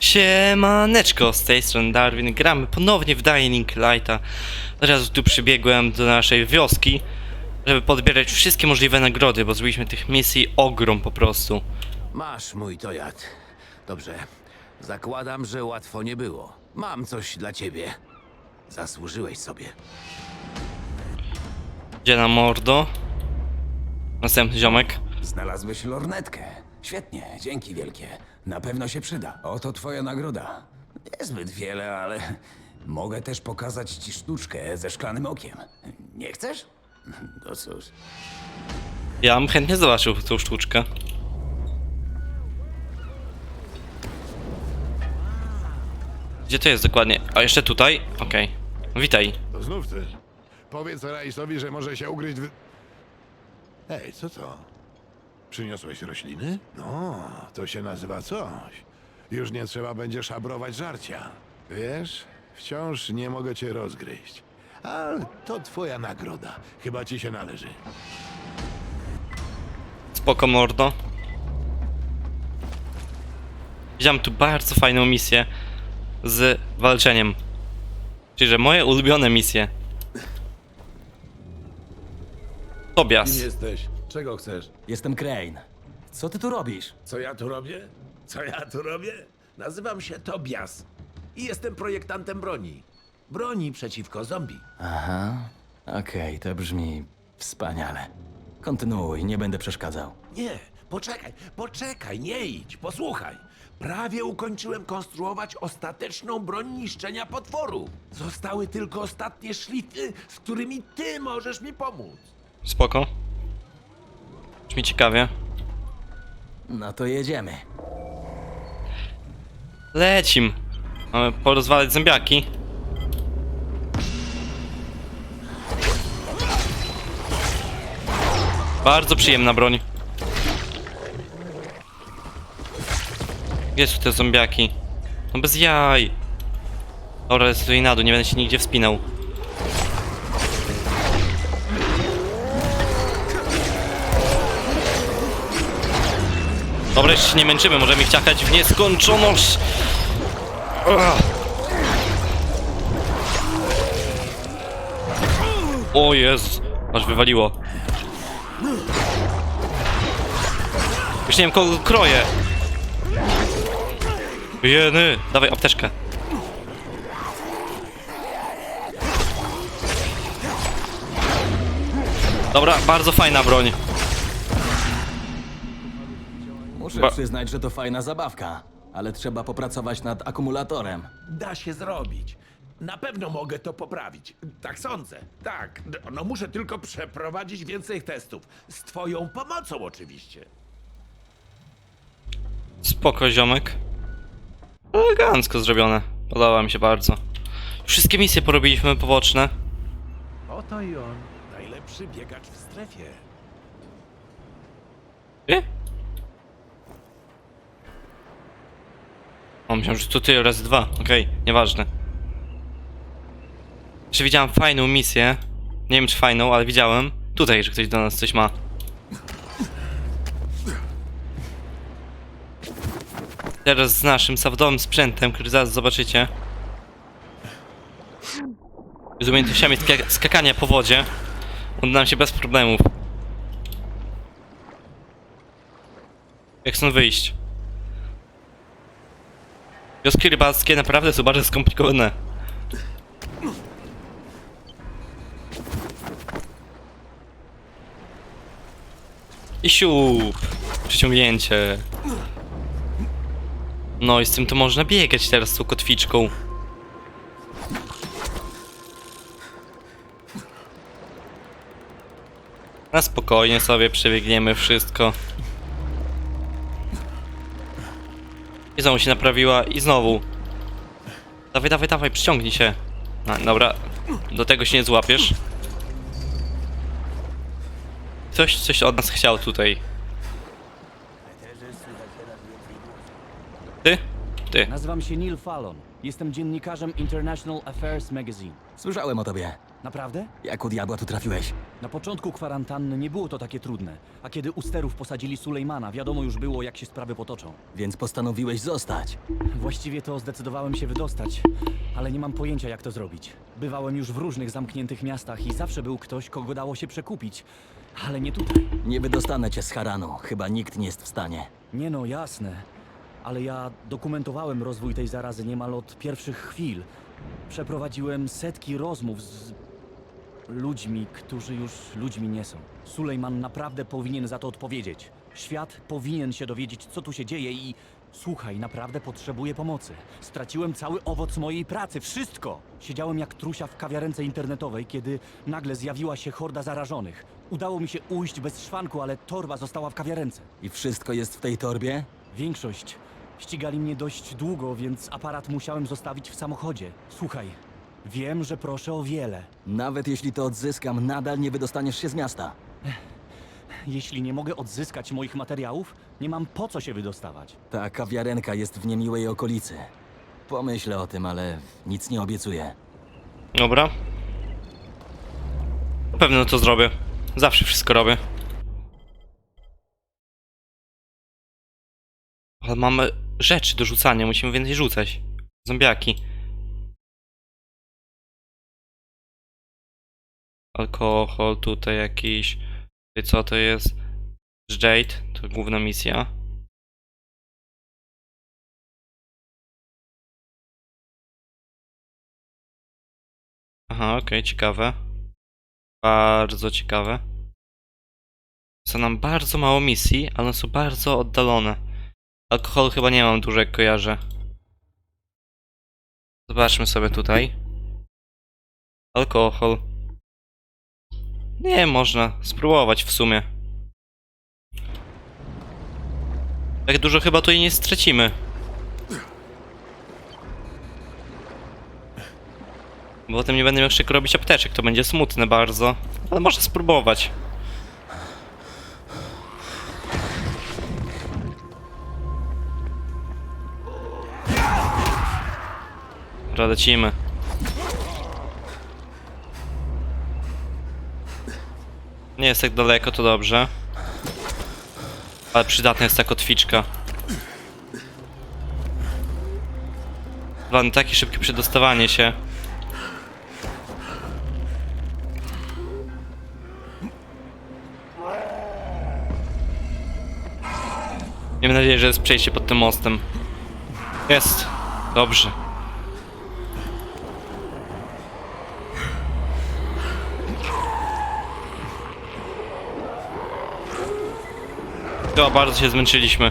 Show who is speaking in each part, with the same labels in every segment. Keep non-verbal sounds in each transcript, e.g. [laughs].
Speaker 1: Siemaneczko, z tej strony Darwin, gramy ponownie w Dying Lighta. Od razu tu przybiegłem do naszej wioski, żeby podbierać wszystkie możliwe nagrody, bo zrobiliśmy tych misji ogrom po prostu.
Speaker 2: Masz mój tojat. Dobrze. Zakładam, że łatwo nie było. Mam coś dla ciebie. Zasłużyłeś sobie.
Speaker 1: Gdzie na mordo? Następny ziomek.
Speaker 3: Znalazłeś lornetkę. Świetnie, dzięki wielkie. Na pewno się przyda. Oto twoja nagroda. Niezbyt wiele, ale mogę też pokazać ci sztuczkę ze szklanym okiem. Nie chcesz? No cóż.
Speaker 1: Ja bym chętnie zobaczył tą sztuczkę. Gdzie to jest dokładnie? A jeszcze tutaj? Okej. Witaj.
Speaker 4: To znów ty. Powiedz Raisowi, że może się ugryźć w... Ej, co to? Przyniosłeś rośliny? No, to się nazywa coś. Już nie trzeba będzie szabrować żarcia. Wiesz, wciąż nie mogę cię rozgryźć. A to twoja nagroda. Chyba ci się należy.
Speaker 1: Spoko mordo. Widziałem tu bardzo fajną misję z walczeniem. Czyli, że moje ulubione misje. Tobias.
Speaker 5: jesteś? Czego chcesz?
Speaker 3: Jestem Crane. Co ty tu robisz?
Speaker 5: Co ja tu robię? Co ja tu robię? Nazywam się Tobias i jestem projektantem broni. Broni przeciwko zombie.
Speaker 3: Aha. Okej, to brzmi wspaniale. Kontynuuj, nie będę przeszkadzał.
Speaker 5: Nie, poczekaj, poczekaj, nie idź, posłuchaj. Prawie ukończyłem konstruować ostateczną broń niszczenia potworu. Zostały tylko ostatnie szlify, z którymi ty możesz mi pomóc.
Speaker 1: Spoko. Brzmi ciekawie.
Speaker 3: No to jedziemy.
Speaker 1: Lecim. Mamy porozwalać zębiaki. Bardzo przyjemna broń. Gdzie są te zombiaki? No bez jaj. Dobra, lecę tutaj na dół, nie będę się nigdzie wspinał. Dobra, jeszcze się nie męczymy, możemy ich ciachać w nieskończoność. O Jezus, aż wywaliło. Już nie wiem kogo kroję. Jeny, dawaj apteczkę. Dobra, bardzo fajna broń.
Speaker 3: Muszę
Speaker 1: Ba-
Speaker 3: przyznać, że to fajna zabawka, ale trzeba popracować nad akumulatorem.
Speaker 5: Da się zrobić. Na pewno mogę to poprawić. Tak sądzę. Tak. No muszę tylko przeprowadzić więcej testów. Z twoją pomocą oczywiście.
Speaker 1: Spoko, ziomek. Elegancko zrobione. Podoba mi się bardzo. Wszystkie misje porobiliśmy poboczne.
Speaker 5: Oto i on. Najlepszy biegacz w strefie.
Speaker 1: O, myślałem, że to ty raz dwa. Okej, nieważne. Jeszcze widziałem fajną misję. Nie wiem czy fajną, ale widziałem. Tutaj, że ktoś do nas coś ma. Teraz z naszym sawdowym sprzętem, który zaraz zobaczycie. Z umiejętnościami ska- skakania po wodzie. Uda nam się bez problemów. Jak stąd wyjść? Wioski rybackie naprawdę są bardzo skomplikowane. I siup! Przyciągnięcie. No i z tym to można biegać teraz z tą kotwiczką. Na spokojnie sobie przebiegniemy wszystko. I znowu się naprawiła i znowu. Dawaj, dawaj, dawaj, przyciągnij się. No, dobra, do tego się nie złapiesz. Coś, coś od nas chciał tutaj. Ty? Ty.
Speaker 6: Nazywam się Neil Fallon. Jestem dziennikarzem International Affairs Magazine.
Speaker 3: Słyszałem o tobie.
Speaker 6: Naprawdę?
Speaker 3: Jak u diabła tu trafiłeś?
Speaker 6: Na początku kwarantanny nie było to takie trudne, a kiedy u sterów posadzili Sulejmana, wiadomo już było, jak się sprawy potoczą.
Speaker 7: Więc postanowiłeś zostać.
Speaker 6: Właściwie to zdecydowałem się wydostać, ale nie mam pojęcia, jak to zrobić. Bywałem już w różnych zamkniętych miastach i zawsze był ktoś, kogo dało się przekupić, ale nie tutaj.
Speaker 7: Nie wydostanę cię z Haranu. Chyba nikt nie jest w stanie.
Speaker 6: Nie no, jasne. Ale ja dokumentowałem rozwój tej zarazy niemal od pierwszych chwil. Przeprowadziłem setki rozmów z ludźmi, którzy już ludźmi nie są. Sulejman naprawdę powinien za to odpowiedzieć. Świat powinien się dowiedzieć, co tu się dzieje i... Słuchaj, naprawdę potrzebuję pomocy. Straciłem cały owoc mojej pracy, wszystko! Siedziałem jak trusia w kawiarence internetowej, kiedy nagle zjawiła się horda zarażonych. Udało mi się ujść bez szwanku, ale torba została w kawiarence.
Speaker 7: I wszystko jest w tej torbie?
Speaker 6: Większość. Ścigali mnie dość długo, więc aparat musiałem zostawić w samochodzie. Słuchaj, wiem, że proszę o wiele.
Speaker 7: Nawet jeśli to odzyskam, nadal nie wydostaniesz się z miasta.
Speaker 6: Jeśli nie mogę odzyskać moich materiałów, nie mam po co się wydostawać.
Speaker 7: Ta kawiarenka jest w niemiłej okolicy. Pomyślę o tym, ale nic nie obiecuję.
Speaker 1: Dobra. Na pewno to zrobię. Zawsze wszystko robię. Ale mamy rzeczy do rzucania, musimy więcej rzucać. Zombiaki. Alkohol tutaj jakiś. Co to jest? Jade, to główna misja. Aha, okej, ciekawe. Bardzo ciekawe. Są nam bardzo mało misji, ale są bardzo oddalone. Alkohol chyba nie mam dużo jak kojarzę. Zobaczmy sobie tutaj. Alkohol. Nie, można spróbować w sumie. Tak dużo chyba tutaj nie stracimy. Bo potem nie będę miał jeszcze robić apteczek, to będzie smutne bardzo. Ale można spróbować. Dobra, Nie jest tak daleko, to dobrze. Ale przydatna jest ta kotwiczka. Plan takie szybkie przedostawanie się. Miejmy nadzieję, że jest przejście pod tym mostem. Jest. Dobrze. To bardzo się zmęczyliśmy.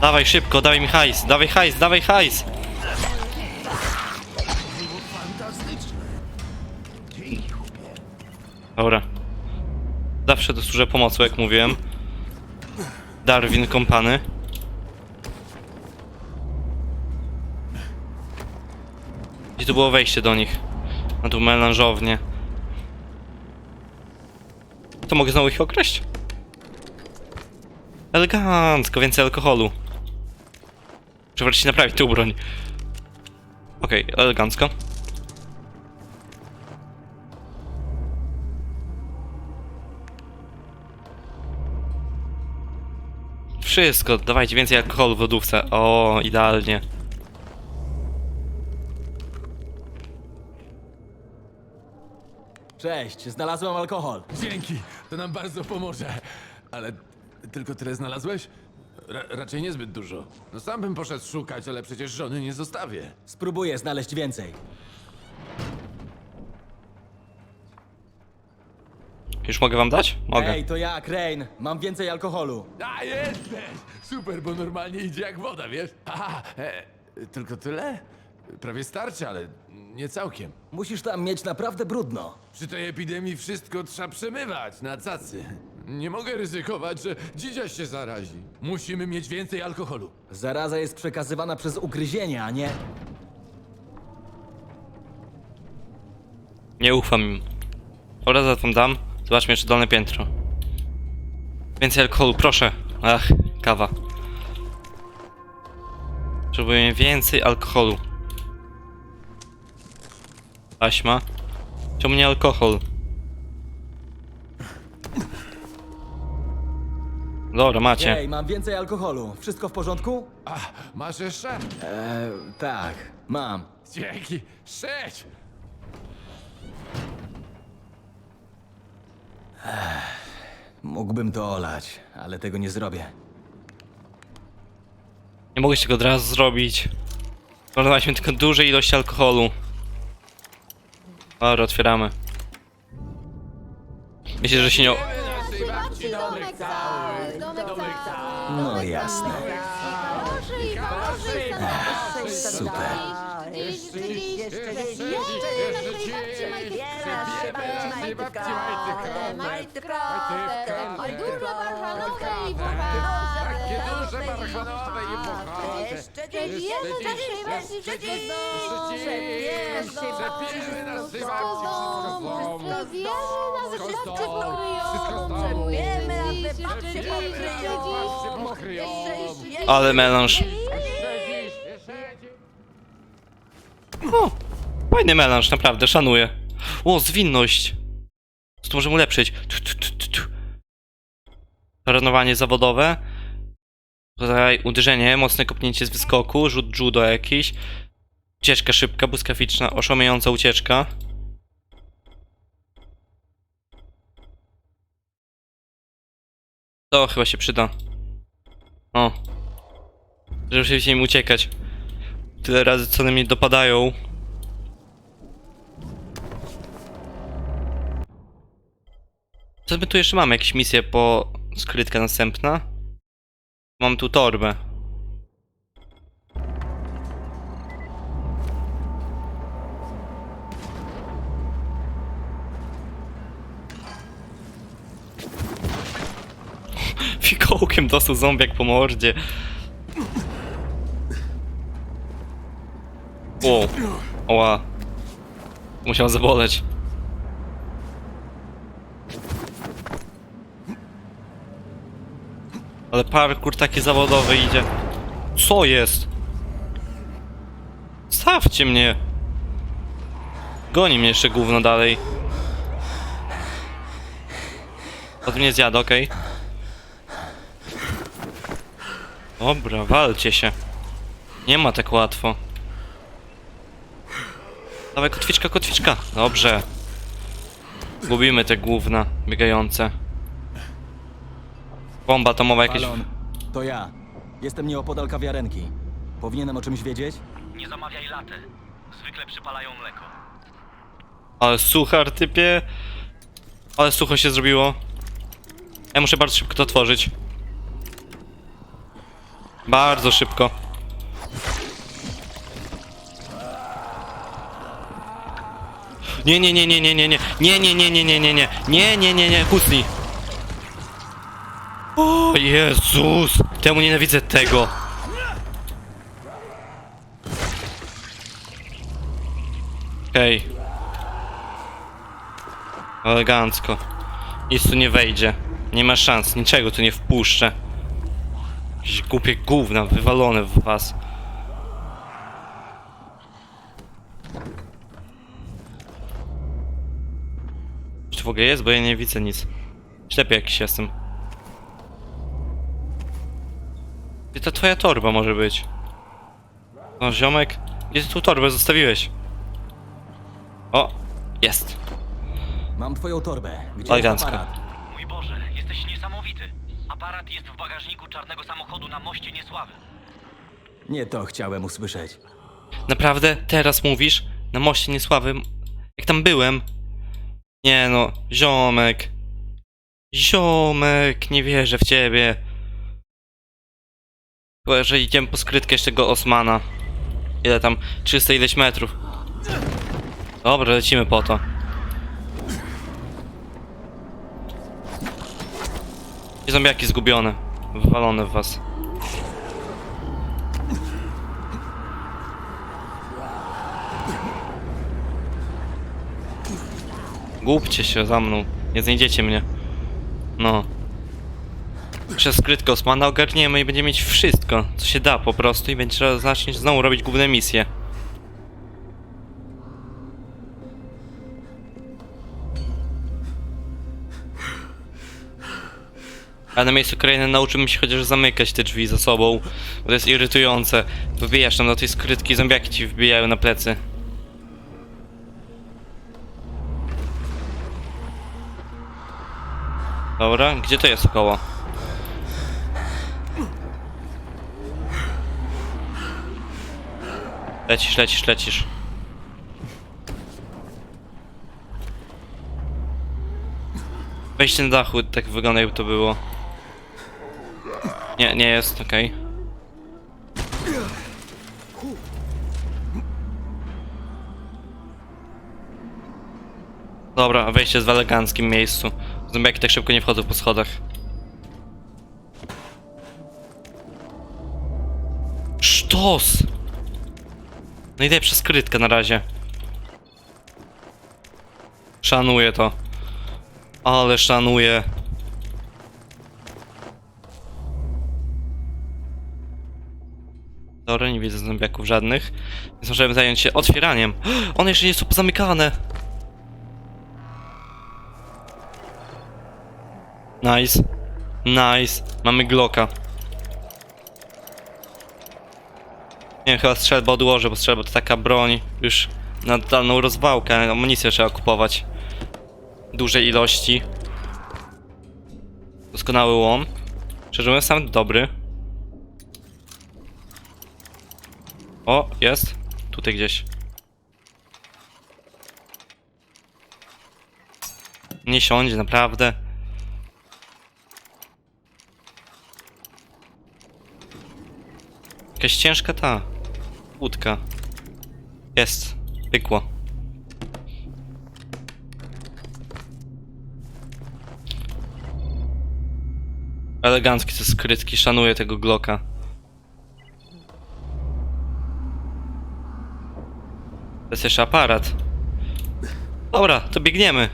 Speaker 1: Dawaj szybko, dawaj mi hajs, dawaj hajs, dawaj hajs! Dobra. Zawsze to służę pomocą, jak mówiłem. Darwin kompany. Gdzie tu było wejście do nich? Na tą melanżownię. To mogę znowu ich okraść? Elegancko, więcej alkoholu. Muszę wreszcie naprawić tę broń. Okej, elegancko. Wszystko, dawajcie więcej alkoholu w lodówce. O, idealnie.
Speaker 7: Cześć, znalazłem alkohol.
Speaker 8: Dzięki, to nam bardzo pomoże. Ale tylko tyle znalazłeś? Ra raczej niezbyt dużo. No sam bym poszedł szukać, ale przecież żony nie zostawię.
Speaker 7: Spróbuję znaleźć więcej.
Speaker 1: Już mogę wam dać? Mogę.
Speaker 7: Ej, to ja, Crane. Mam więcej alkoholu.
Speaker 8: A jesteś! Super, bo normalnie idzie jak woda, wiesz? Aha, e, tylko tyle? Prawie starczy, ale nie całkiem.
Speaker 7: Musisz tam mieć naprawdę brudno.
Speaker 8: Przy tej epidemii wszystko trzeba przemywać na cacy. Nie mogę ryzykować, że dzidziaś się zarazi. Musimy mieć więcej alkoholu.
Speaker 7: Zaraza jest przekazywana przez ugryzienia, a nie...
Speaker 1: Nie ufam im. Dobra, za tą dam. Zobaczmy jeszcze dolne piętro. Więcej alkoholu, proszę. Ach, kawa. Potrzebujemy więcej alkoholu. Taśma. Czemu nie alkohol? Dobra, macie.
Speaker 7: Hej, mam więcej alkoholu. Wszystko w porządku?
Speaker 8: A, masz jeszcze?
Speaker 7: Eee, tak, mam.
Speaker 8: Dzięki. Sześć!
Speaker 7: Mógłbym to olać, ale tego nie zrobię.
Speaker 1: Nie mogłeś tego od razu zrobić. Planowaliśmy tylko duże ilości alkoholu. Dobra, otwieramy. Myślę, że się nie... o-
Speaker 9: Babci domek cały, domek cały.
Speaker 7: No jasne.
Speaker 9: Proszę i proszę i
Speaker 7: Super.
Speaker 9: Jeszcze dziś, jeszcze dziś, naszej babci majtkrotę, majtkrotę, oj duże marszanowe i buchate,
Speaker 8: Takie duże marchanowe i buchate.
Speaker 9: Przebierzmy naszej
Speaker 8: nas
Speaker 1: Ale melanż. O, fajny melanż, naprawdę, szanuję. O, zwinność. Co to możemy ulepszyć? Tu, zawodowe. Tutaj uderzenie, mocne kopnięcie z wyskoku, rzut judo jakiś. Ucieczka szybka, błyskawiczna, oszałamiająca ucieczka. To chyba się przyda. O. Żeby się im uciekać. Tyle razy co na mnie dopadają. Co my tu jeszcze mamy? Jakieś misje po skrytka następna? Mam tu torbę. [laughs] Fikołkiem dostał zombiak po mordzie. Wow. Oła. Musiał zaboleć. Ale parkour taki zawodowy idzie. Co jest? Stawcie mnie. Goni mnie jeszcze gówno dalej. Od mnie zjada, okej. Dobra, walcie się. Nie ma tak łatwo. Dawaj kotwiczka, kotwiczka. Dobrze. Gubimy te główna biegające. Bomba atomowa jakieś.
Speaker 7: Balon, to ja. Jestem nieopodal kawiarenki. Powinienem o czymś wiedzieć?
Speaker 6: Nie zamawiaj latte. Zwykle przypalają mleko.
Speaker 1: Ale suchar typie. Ale sucho się zrobiło. Ja muszę bardzo szybko to otworzyć. Bardzo szybko. Nie, nie, nie, nie, nie, nie, nie, nie, nie, nie, nie, nie, nie, nie, nie, nie, nie, nie, kucnij. O Jezus! Temu nienawidzę tego. Okej. Elegancko. Nic tu nie wejdzie. Nie ma szans, niczego tu nie wpuszczę. Jakieś głupie gówna wywalone w was. Czy to w ogóle jest? Bo ja nie widzę nic. Ślepy jakiś jestem. Gdzie ta twoja torba może być? No ziomek, gdzie ty tą torbę zostawiłeś? O, jest.
Speaker 7: Mam twoją torbę. Gdzie
Speaker 1: Elegancko.
Speaker 7: jest aparat?
Speaker 6: Mój Boże, jesteś niesamowity. Aparat jest w bagażniku czarnego samochodu na moście Niesławy.
Speaker 7: Nie to chciałem usłyszeć.
Speaker 1: Naprawdę? Teraz mówisz? Na moście niesławy? Jak tam byłem? Nie no, ziomek. Ziomek, nie wierzę w ciebie. Chyba, że idziemy po skrytkę jeszcze tego Osmana. Ile tam? 300 ileś metrów. Dobra, lecimy po to. I zombiaki zgubione. Wywalone w was. Głupcie się za mną. Nie znajdziecie mnie. No przez skrytkę Osmana ogarniemy i będziemy mieć wszystko, co się da po prostu i będzie trzeba zacznie znowu robić główne misje. A na miejscu kolejne nauczymy się chociaż zamykać te drzwi za sobą, bo to jest irytujące. Wbijasz tam do tej skrytki, zombiaki ci wbijają na plecy. Dobra, gdzie to jest koło? Lecisz, lecisz, lecisz. Wejście na dachu, tak wygląda jakby to było. Nie, nie jest, okej. Dobra, wejście jest w eleganckim miejscu. Zombiaki tak szybko nie wchodzą po schodach. Sztos! Najlepsza skrytka na razie. Szanuję to. Ale szanuję. Dobra, nie widzę zombiaków żadnych. Więc możemy zająć się otwieraniem. [gasps] One jeszcze nie są pozamykane. Nice. Nice. Mamy Glocka. Nie chyba strzelbę odłożę, bo strzelba to taka broń już na totalną rozwałkę. Amunicję trzeba kupować. Dużej ilości. Doskonały łom. Szczerze mówiąc, sam dobry. O, jest. Tutaj gdzieś. Nie siądzie, naprawdę. Jakaś ciężka ta łódka. Jest. Pykło. Elegancki te skrytki, szanuję tego Glocka. To jest jeszcze aparat. Dobra, to biegniemy.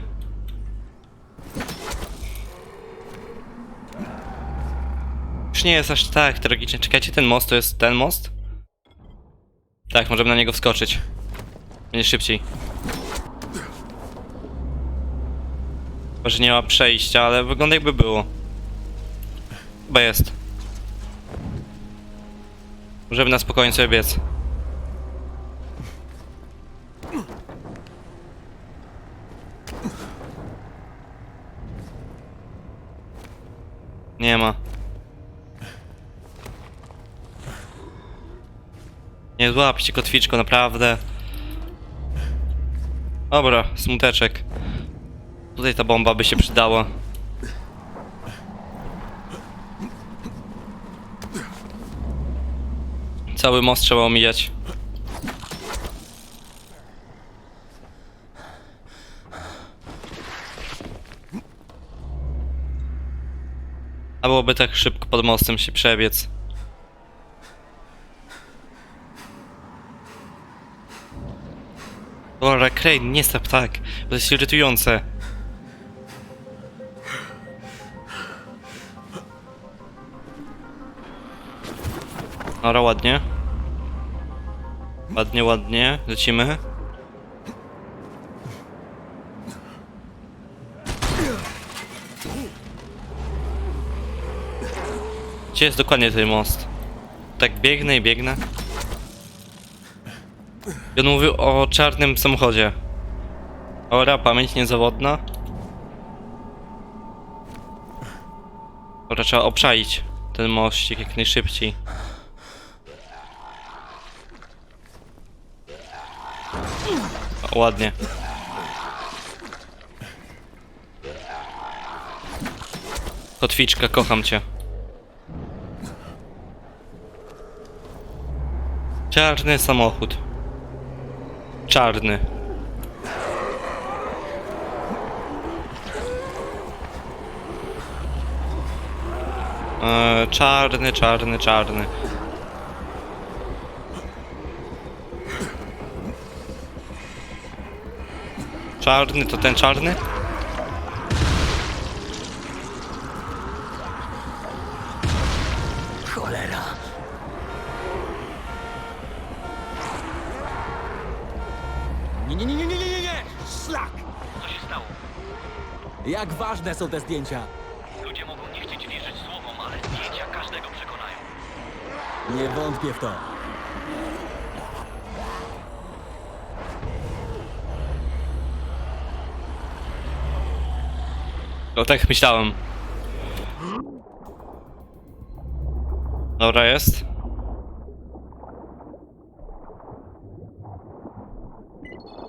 Speaker 1: Już nie jest aż tak tragicznie. Czekajcie, ten most to jest ten most? Tak, możemy na niego wskoczyć. Będzie szybciej. Chyba, że nie ma przejścia, ale wygląda jakby było. Chyba jest. Możemy na spokojnie sobie biec. Nie złapcie kotwiczko, naprawdę. Dobra, smuteczek. Tutaj ta bomba by się przydała. Cały most trzeba omijać. A byłoby tak szybko pod mostem się przebiec. Dobra, Crane, nie stop tak, bo to jest irytujące. Dobra, ładnie. Ładnie, ładnie, lecimy. Gdzie jest dokładnie ten most? Tak biegnę i biegnę. I on mówił o czarnym samochodzie. Ora, pamięć niezawodna. Dobra, trzeba obczaić ten mościk jak najszybciej. O, ładnie. Kotwiczka, kocham cię. Czarny samochód. Czarny. Eee, czarny, czarny, czarny. Czarny to ten czarny?
Speaker 7: Ważne są te zdjęcia?
Speaker 10: Ludzie mogą nie chcieć
Speaker 1: wierzyć słowom, ale zdjęcia każdego przekonają.
Speaker 7: Nie wątpię w to.
Speaker 1: No tak myślałem. Dobra jest.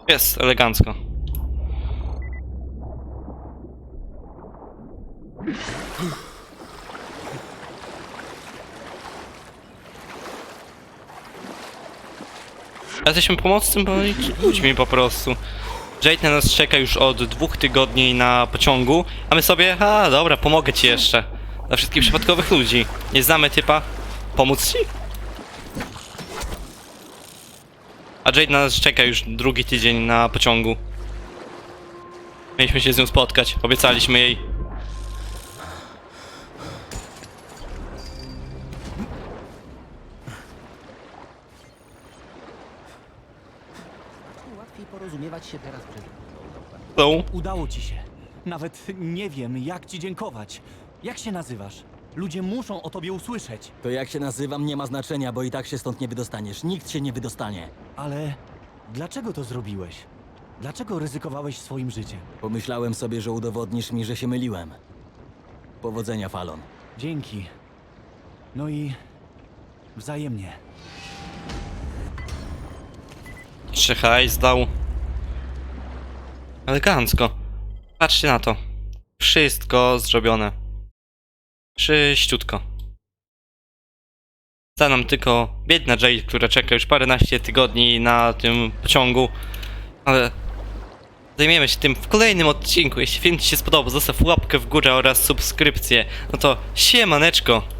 Speaker 1: Jest, elegancko. Jesteśmy pomocnym bo ludźmi po prostu. Jade na nas czeka już od dwóch tygodni na pociągu, a my sobie, a dobra, pomogę ci jeszcze. Dla wszystkich przypadkowych ludzi. Nie znamy typa. Pomóc ci? A Jade na nas czeka już drugi tydzień na pociągu. Mieliśmy się z nią spotkać, obiecaliśmy jej.
Speaker 6: Porozumiewać się teraz przez...
Speaker 1: Są.
Speaker 6: Udało ci się. Nawet nie wiem, jak ci dziękować. Jak się nazywasz? Ludzie muszą o tobie usłyszeć.
Speaker 7: To jak się nazywam nie ma znaczenia, bo i tak się stąd nie wydostaniesz. Nikt się nie wydostanie.
Speaker 6: Ale dlaczego to zrobiłeś? Dlaczego ryzykowałeś swoim życiem?
Speaker 7: Pomyślałem sobie, że udowodnisz mi, że się myliłem. Powodzenia, Falon.
Speaker 6: Dzięki. No i wzajemnie.
Speaker 1: Jeszcze hajs dał. Elegancko. Patrzcie na to. Wszystko zrobione. Czyściutko. Za nam tylko biedna Jade, która czeka już paręnaście tygodni na tym pociągu. Ale zajmiemy się tym w kolejnym odcinku. Jeśli film Ci się spodobał, zostaw łapkę w górę oraz subskrypcję. No to siemaneczko.